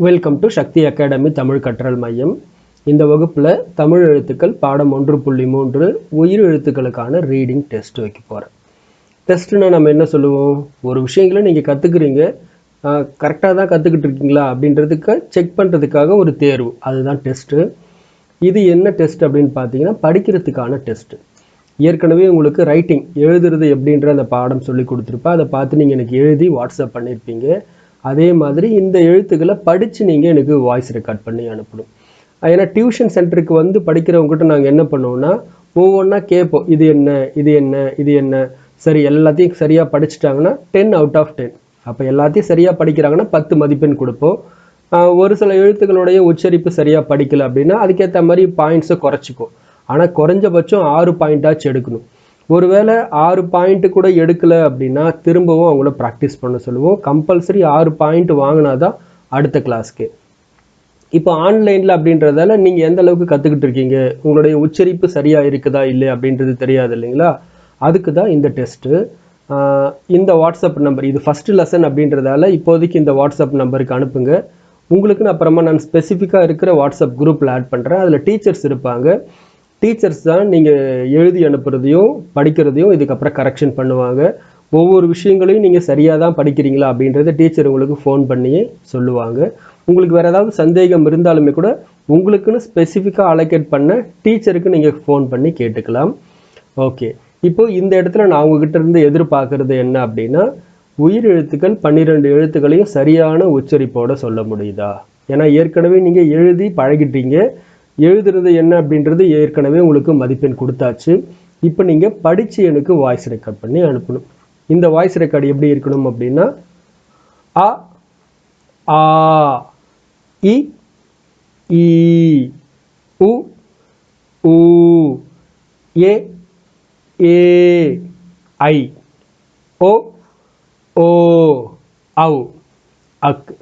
Welcome to Sakthi academy Tamil கற்றல் மையம் இந்த வகுப்பில் தமிழ் எழுத்துக்கள் பாடம் ஒன்று புள்ளி மூன்று உயிர் எழுத்துக்களுக்கான ரீடிங் டெஸ்ட் வைக்க போகிறேன் டெஸ்ட்டுனா நம்ம என்ன சொல்லுவோம்? ஒரு விஷயங்களை நீங்கள் கற்றுக்குறீங்க கரெக்டாக தான் கற்றுக்கிட்டு இருக்கீங்களா அப்படின்றதுக்கு செக் பண்ணுறதுக்காக ஒரு தேர்வு. அதுதான் டெஸ்ட்டு இது என்ன டெஸ்ட் அப்படின்னு பார்த்தீங்கன்னா படிக்கிறதுக்கான டெஸ்ட்டு ஏற்கனவே உங்களுக்கு ரைட்டிங் எழுதுறது எப்படின்ற அந்த பாடம் சொல்லி கொடுத்துருப்பா அதை பார்த்து நீங்கள் எனக்கு எழுதி வாட்ஸ்அப் பண்ணியிருப்பீங்க அதே மாதிரி இந்த எழுத்துக்களை படித்து நீங்கள் எனக்கு வாய்ஸ் ரெக்கார்ட் பண்ணி அனுப்பணும். ஏன்னா டியூஷன் சென்டருக்கு வந்து படிக்கிறவங்ககிட்ட நாங்கள் என்ன பண்ணுவோம்னா ஒவ்வொன்றா கேட்போம் இது என்ன இது என்ன இது என்ன. சரி எல்லாத்தையும் சரியாக படிச்சுட்டாங்கன்னா டென் அவுட் ஆஃப் டென் அப்போ எல்லாத்தையும் சரியாக படிக்கிறாங்கன்னா பத்து மதிப்பெண் கொடுப்போம். ஒரு சில எழுத்துக்களுடைய உச்சரிப்பு சரியாக படிக்கல அப்படின்னா அதுக்கேற்ற மாதிரி பாயிண்ட்ஸை குறைச்சிக்கும். ஆனால் குறைஞ்சபட்சம் ஆறு பாயிண்ட்டாச்சும் எடுக்கணும். ஒருவேளை ஆறு பாயிண்ட்டு கூட எடுக்கலை அப்படின்னா திரும்பவும் அவங்கள ப்ராக்டிஸ் பண்ண சொல்லுவோம். கம்பல்சரி ஆறு பாயிண்ட் வாங்கினா தான் அடுத்த கிளாஸ்க்கு இப்போ ஆன்லைனில் அப்படின்றதால நீங்கள் எந்த அளவுக்கு கற்றுக்கிட்டு இருக்கீங்க? உங்களுடைய உச்சரிப்பு சரியாக இருக்குதா இல்லை அப்படின்றது தெரியாது இல்லைங்களா? அதுக்கு தான் இந்த டெஸ்ட்டு இந்த வாட்ஸ்அப் நம்பர் இது ஃபஸ்ட்டு லெசன் அப்படின்றதால இப்போதைக்கு இந்த வாட்ஸ்அப் நம்பருக்கு அனுப்புங்க. உங்களுக்குன்னு அப்புறமா நான் ஸ்பெசிஃபிக்காக இருக்கிற வாட்ஸ்அப் குரூப்பில் ஆட் பண்ணுறேன் அதில் டீச்சர்ஸ் இருப்பாங்க. டீச்சர்ஸ் தான் நீங்கள் எழுதி அனுப்புறதையும் படிக்கிறதையும் இதுக்கப்புறம் கரெக்ஷன் பண்ணுவாங்க. ஒவ்வொரு விஷயங்களையும் நீங்கள் சரியாக தான் படிக்கிறீங்களா அப்படின்றத டீச்சர் உங்களுக்கு ஃபோன் பண்ணி சொல்லுவாங்க. உங்களுக்கு வேறு ஏதாவது சந்தேகம் இருந்தாலுமே கூட உங்களுக்குன்னு ஸ்பெசிஃபிக்காக அலோகேட் பண்ண டீச்சருக்கு நீங்கள் ஃபோன் பண்ணி கேட்டுக்கலாம். ஓகே இப்போ இந்த இடத்துல நான் உங்ககிட்ட இருந்து எதிர்பார்க்கறது என்ன அப்படின்னா உயிர் எழுத்துக்கள் பன்னிரெண்டு எழுத்துக்களையும் சரியான உச்சரிப்போடு சொல்ல முடியுதா? ஏன்னா ஏற்கனவே நீங்கள் எழுதி பழகிட்டீங்க. எழுதுறது என்ன அப்படின்றது ஏற்கனவே உங்களுக்கு மதிப்பெண் கொடுத்தாச்சு. இப்போ நீங்கள் படித்து எனக்கு வாய்ஸ் ரெக்கார்ட் பண்ணி அனுப்பணும். இந்த வாய்ஸ் ரெக்கார்டு எப்படி இருக்கணும் அப்படின்னா அ ஆ இ ஈ உ ஊ ஏ ஏ ஐ ஓ ஓ அவ் அக்.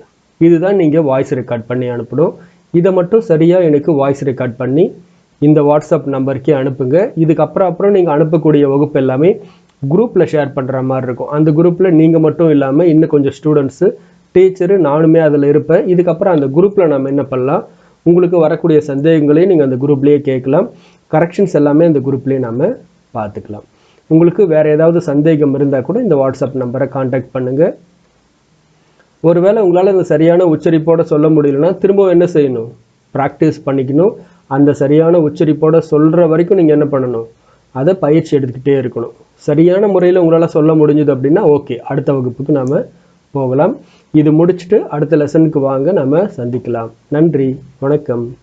இதுதான் நீங்கள் வாய்ஸ் ரெக்கார்ட் பண்ணி அனுப்பணும். இதை மட்டும் சரியாக எனக்கு வாய்ஸ் ரெக்கார்ட் பண்ணி இந்த வாட்ஸ்அப் நம்பருக்கே அனுப்புங்க. இதுக்கப்புறம் அப்புறம் நீங்கள் அனுப்பக்கூடிய வகுப்பு எல்லாமே குரூப்பில் ஷேர் பண்ணுற மாதிரி இருக்கும். அந்த குரூப்பில் நீங்கள் மட்டும் இல்லாமல் இன்னும் கொஞ்சம் ஸ்டூடெண்ட்ஸு டீச்சரு நானுமே அதில் இருப்பேன். இதுக்கப்புறம் அந்த குரூப்பில் நம்ம என்ன பண்ணலாம்? உங்களுக்கு வரக்கூடிய சந்தேகங்களையும் நீங்கள் அந்த குரூப்லேயே கேட்கலாம். கரெக்ஷன்ஸ் எல்லாமே அந்த குரூப்லேயே நம்ம பார்த்துக்கலாம். உங்களுக்கு வேறு ஏதாவது சந்தேகம் இருந்தால் கூட இந்த வாட்ஸ்அப் நம்பரை காண்டாக்ட் பண்ணுங்கள் ஒருவேளை உங்களால் இந்த சரியான உச்சரிப்போடு சொல்ல முடியலன்னா திரும்பவும் என்ன செய்யணும்? ப்ராக்டிஸ் பண்ணிக்கணும். அந்த சரியான உச்சரிப்போடு சொல்கிற வரைக்கும் நீங்கள் என்ன பண்ணணும்? அதை பயிற்சி எடுத்துக்கிட்டே இருக்கணும். சரியான முறையில் உங்களால் சொல்ல முடிஞ்சது அப்படின்னா ஓகே அடுத்த வகுப்புக்கு நாம் போகலாம். இது முடிச்சுட்டு அடுத்த லெசனுக்கு வாங்க நம்ம சந்திக்கலாம். நன்றி. வணக்கம்.